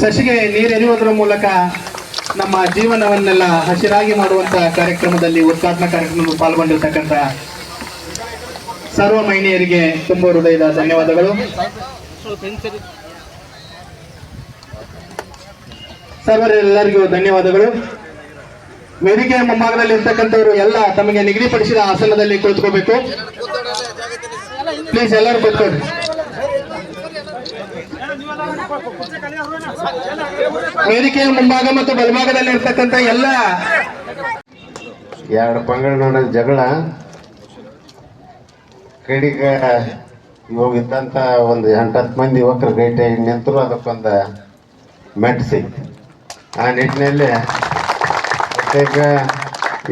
ಸಸಿಗೆ ನೀರೆರೆಯುವುದರ ಮೂಲಕ ನಮ್ಮ ಜೀವನವನ್ನೆಲ್ಲ ಹಸಿರಾಗಿ ಮಾಡುವಂತಹ ಕಾರ್ಯಕ್ರಮದಲ್ಲಿ ಉದ್ಘಾಟನಾ ಕಾರ್ಯಕ್ರಮದಲ್ಲಿ ಪಾಲ್ಗೊಂಡಿರ್ತಕ್ಕಂಥ ಸರ್ವ ಮಹಿಳೆಯರಿಗೆ ತುಂಬ ಹೃದಯದ ಧನ್ಯವಾದಗಳು. ಸರ್ವರೆಲ್ಲರಿಗೂ ಧನ್ಯವಾದಗಳು. ವೇದಿಕೆಯ ಮುಂಭಾಗದಲ್ಲಿ ಇರ್ತಕ್ಕಂಥವರು ಎಲ್ಲ ತಮಗೆ ನಿಗದಿಪಡಿಸಿದ ಆಸನದಲ್ಲಿ ಕುಳಿತುಕೋಬೇಕು ಪ್ಲೀಸ್ ಎಲ್ಲರೂ ಬರ್ತಾರೆ ವೇದಿಕೆಯ ಮುಂಭಾಗ ಮತ್ತು ಬಲಭಾಗದಲ್ಲಿ ಇರ್ತಕ್ಕಂಥ ಎಲ್ಲ ಎರಡು ಪಂಗಡ ಜಗಳ. ಕಡಿಗ ಇವಾಗ ಇದ್ದಂಥ ಒಂದು ಎಂಟತ್ತು ಮಂದಿ ಯುವಕರು ಭೇಟಿಯಾಗಿ ನಿಂತರು, ಅದಕ್ಕೊಂದು ಮೆಟ್ ಆ ನಿಟ್ಟಿನಲ್ಲಿ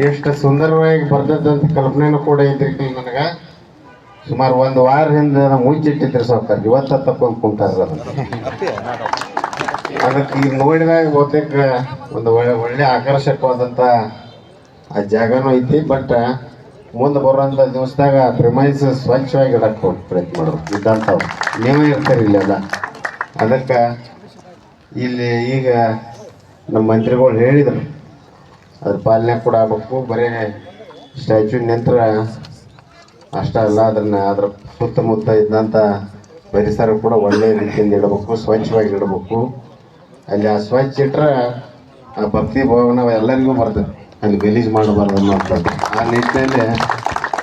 ಎಷ್ಟು ಸುಂದರವಾಗಿ ಬರ್ದದ್ದಂತ ಕಲ್ಪನೆನೂ ಕೂಡ ಇದ್ರಿ ನನಗೆ. ಸುಮಾರು ಒಂದು ವಾರ ಹಿಂದೆ ಮುಚ್ಚಿಟ್ಟಿದ್ರು ಸರ್ಕಾರ ಇವತ್ತ ತಕ್ಕೊಂಡು ಕುಂತಾರ ಅದಕ್ಕೆ ಈಗ ನೋಡಿದಾಗ ಬಹುತೇಕ ಒಂದು ಒಳ್ಳೆ ಒಳ್ಳೆ ಆಕರ್ಷಕವಾದಂಥ ಆ ಜಾಗನೂ ಐತಿ. ಬಟ್ ಮುಂದೆ ಬರುವಂಥ ದಿವಸದಾಗ ಪ್ರಿಮೈಸ್ ಸ್ವಚ್ಛವಾಗಿ ಇಡಕ್ಕೆ ಪ್ರಯತ್ನ ಮಾಡೋದು. ಇದ್ದಂಥವು ನೀವೇ ಇರ್ತಾರೆ ಇಲ್ಲೆಲ್ಲ ಅದಕ್ಕೆ ಇಲ್ಲಿ ಈಗ ನಮ್ಮ ಮಂತ್ರಿಗಳು ಹೇಳಿದರು. ಅದ್ರ ಪಾಲನೆ ಕೂಡ ಆಗಬೇಕು. ಬರೀ ಸ್ಟ್ಯಾಚ್ಯೂ ನಿಂತ್ರ ಅಷ್ಟೇ ಅಲ್ಲ ಅದನ್ನ ಅದ್ರ ಸುತ್ತಮುತ್ತ ಇದ್ದಂಥ ಪರಿಸರ ಕೂಡ ಒಳ್ಳೆಯ ರೀತಿಯಿಂದ ಇಡಬೇಕು ಸ್ವಚ್ಛವಾಗಿ ಇಡಬೇಕು. ಅಲ್ಲಿ ಆ ಸ್ವಚ್ಛ ಇಟ್ಟರೆ ಆ ಭಕ್ತಿ ಭಾವನ ಎಲ್ಲರಿಗೂ ಬರ್ತದೆ. ಅಲ್ಲಿ ಗಲೀಜು ಮಾಡಬಾರ್ದು ಅನ್ನೋಂಥದ್ದು ಆ ನಿಟ್ಟಿನಲ್ಲಿ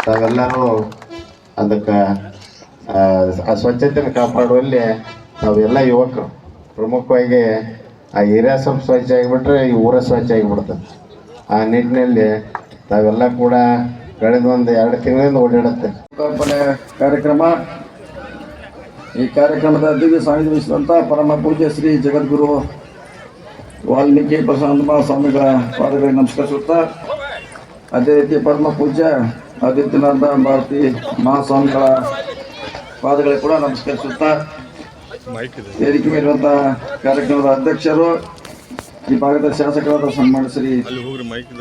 ತಾವೆಲ್ಲರೂ ಅದಕ್ಕೆ ಆ, ಸ್ವಚ್ಛತೆಯನ್ನು ಕಾಪಾಡುವಲ್ಲಿ ನಾವೆಲ್ಲ ಯುವಕರು. ಪ್ರಮುಖವಾಗಿ ಆ ಏರಿಯಾ ಸ್ವಲ್ಪ ಸ್ವಚ್ಛ ಆಗಿಬಿಟ್ರೆ ಈ ಊರ ಸ್ವಚ್ಛ ಆಗಿಬಿಡ್ತದೆ. ಆ ನಿಟ್ಟಿನಲ್ಲಿ ತಾವೆಲ್ಲ ಕೂಡ ಕಳೆದ ಒಂದು ಎರಡು ತಿಂಗಳಿಂದ ಓಡಾಡುತ್ತೆ. ಲೋಕಾರ್ಪಣೆ ಕಾರ್ಯಕ್ರಮ. ಈ ಕಾರ್ಯಕ್ರಮದ ದಿವ್ಯ ಸಾನ್ನಿಧ್ಯ ವಹಿಸಿದಂಥ ಪರಮ ಪೂಜ್ಯ ಶ್ರೀ ಜಗದ್ಗುರು ವಾಲ್ಮೀಕಿ ಪ್ರಶಾಂತ ಸ್ವಾಮಿಗಳ ಪಾದಗಳಿಗೆ ನಮಸ್ಕರಿಸುತ್ತಾ ಅದೇ ರೀತಿ ಪರಮ ಪೂಜ್ಯ ಆದಿತ್ಯನಾಥ ಭಾರತಿ ಮಹಾಸ್ವಾಮಿಗಳ ಪಾದಗಳಿಗೆ ಕೂಡ ನಮಸ್ಕರಿಸುತ್ತಾ ವೇದಿಕೆ ಮೇಲಿರುವಂಥ ಕಾರ್ಯಕ್ರಮದ ಅಧ್ಯಕ್ಷರು ಈ ಭಾಗದ ಶಾಸಕರಾದ ಸನ್ಮಾನ ಶ್ರೀ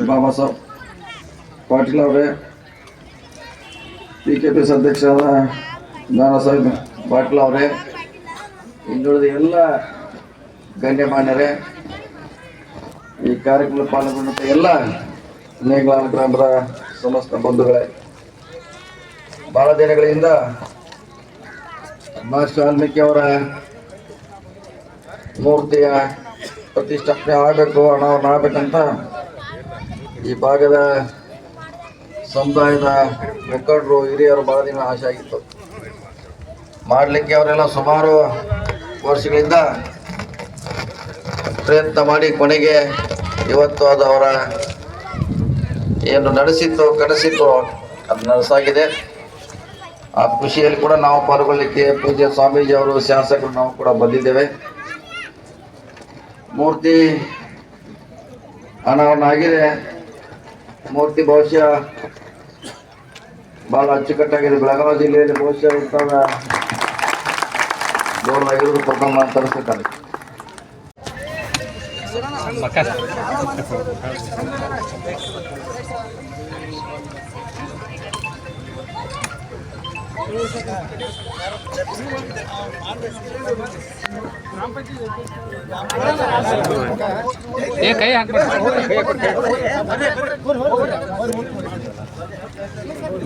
ಬಾಬಾ ಸಾಹೇಬ್ ಪಾಟೀಲ್ ಅವರೇ ಪಿ ಕೆ ಪಿ ಎಸ್ ಅಧ್ಯಕ್ಷರಾದ ಅವರೇ, ಹಿಂದುಳಿದ ಎಲ್ಲ ಗಣ್ಯಮಾನ್ಯರೇ, ಈ ಕಾರ್ಯಕ್ರಮ ಪಾಲ್ಗೊಂಡಂಥ ಎಲ್ಲ ನೇಗ್ಲಾನ್ ಗ್ರಾಮದ ಸಮಸ್ತ ಬಂಧುಗಳೇ ಭಾಳ ದಿನಗಳಿಂದ ಮಹರ್ಷಿ ವಾಲ್ಮೀಕಿ ಅವರ ಮೂರ್ತಿಯ ಪ್ರತಿಷ್ಠಾಪನೆ ಆಗಬೇಕು ಹಣವನ್ನು ಆಗಬೇಕಂತ ಈ ಭಾಗದ ಸಮುದಾಯದ ಮುಖಂಡರು, ಹಿರಿಯರು ಬಹಳ ದಿನ ಆಸೆ ಆಗಿತ್ತು. ಮಾಡಲಿಕ್ಕೆ ಅವರೆಲ್ಲ ಸುಮಾರು ವರ್ಷಗಳಿಂದ ಪ್ರಯತ್ನ ಮಾಡಿ ಕೊನೆಗೆ ಇವತ್ತು ಅದು ಅವರ ಏನು ನಡೆಸಿತ್ತು, ಕನಸಿತ್ತು ಅದು ನಡೆಸಾಗಿದೆ ಆ ಖುಷಿಯಲ್ಲಿ ಕೂಡ ನಾವು ಪಾಲ್ಗೊಳ್ಳಿಕ್ಕೆ ಪೂಜ್ಯ ಸ್ವಾಮೀಜಿ ಅವರು, ಶಾಸಕರು ನಾವು ಕೂಡ ಬಂದಿದ್ದೇವೆ. ಮೂರ್ತಿ ಅನಾವರಣ ಆಗಿದೆ ಮೂರ್ತಿ ಬಹುಶಃ ಬಹಳ ಅಚ್ಚುಕಟ್ಟಾಗಿದೆ. ಬೆಳಗಾವಿ ಜಿಲ್ಲೆಯಲ್ಲಿ ಬಹುಶಃ ಉತ್ತಾಗ ದೊಡ್ಡದಾಗಿರೋದು ಪ್ರಥಮ ಅಂತ ಅನಿಸುತ್ತಾರೆ ಏ ಕೈ ಹಾಕ್ಬೇಡ.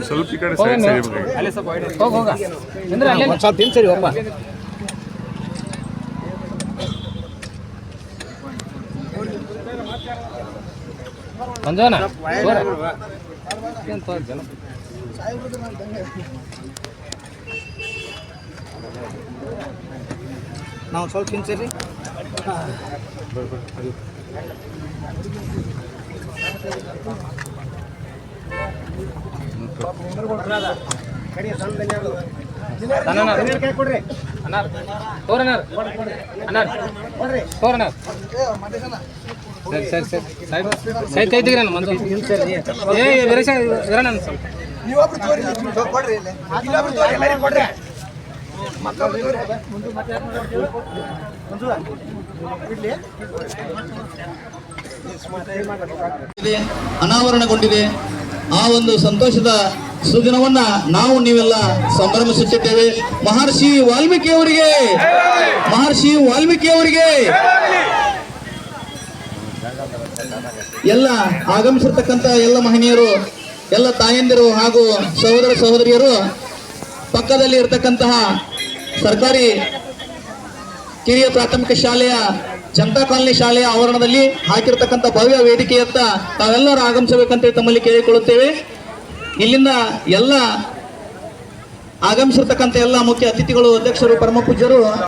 ಸ್ವಲ್ಪ ಈ ಕಡೆ ಸೈಡ್ ಸರಿ ಇರ್ಬೇಕು. ಹೋಗ. ಹೋಗ ಅಂದ್ರೆ ಅಲ್ಲೇ ಸ್ವಲ್ಪ ತಿನ್ ಸರಿ ಒಬ್ಬ ಮಂಜೋನ ತೋರ. ಏನ್ ಜನ ನಾವು ಸ್ವಲ್ಪ ತಿನ್ಸರಿ. ಅನ್ನಾರ ಅನ್ನಾರ ತೋರ ಅನ್ನಾರ ಅನ್ನಾರ ತೋರ ಅನ್ನಾರ ಸರಿ ಸರಿ ಸರಿ ಕೈ ಅನಾವರಣಗೊಂಡಿದೆ. ಆ ಒಂದು ಸಂತೋಷದ ಸುದಿನವನ್ನ ನಾವು ನೀವೆಲ್ಲ ಸಂಭ್ರಮಿಸುತ್ತಿದ್ದೇವೆ. ಮಹರ್ಷಿ ವಾಲ್ಮೀಕಿ ಅವರಿಗೆ, ಮಹರ್ಷಿ ವಾಲ್ಮೀಕಿ ಅವರಿಗೆ. ಎಲ್ಲ ಆಗಮಿಸಿರ್ತಕ್ಕಂಥ ಎಲ್ಲ ಮಹನೀಯರು, ಎಲ್ಲ ತಾಯಂದಿರು ಹಾಗೂ ಸಹೋದರ ಸಹೋದರಿಯರು ಪಕ್ಕದಲ್ಲಿ ಇರತಕ್ಕಂತಹ ಸರ್ಕಾರಿ ಕಿರಿಯ ಪ್ರಾಥಮಿಕ ಶಾಲೆಯ ಜನತಾ ಕಾಲನಿ ಶಾಲೆಯ ಆವರಣದಲ್ಲಿ ಹಾಕಿರ್ತಕ್ಕಂಥ ಭವ್ಯ ವೇದಿಕೆಯತ್ತ ತಾವೆಲ್ಲರೂ ಆಗಮಿಸಬೇಕಂತ ತಮ್ಮಲ್ಲಿ ಕೇಳಿಕೊಳ್ಳುತ್ತೇವೆ. ಇಲ್ಲಿಂದ ಎಲ್ಲ ಆಗಮಿಸಿರ್ತಕ್ಕಂಥ ಎಲ್ಲ ಮುಖ್ಯ ಅತಿಥಿಗಳು, ಅಧ್ಯಕ್ಷರು ಪರಮ ಪೂಜ್ಯರು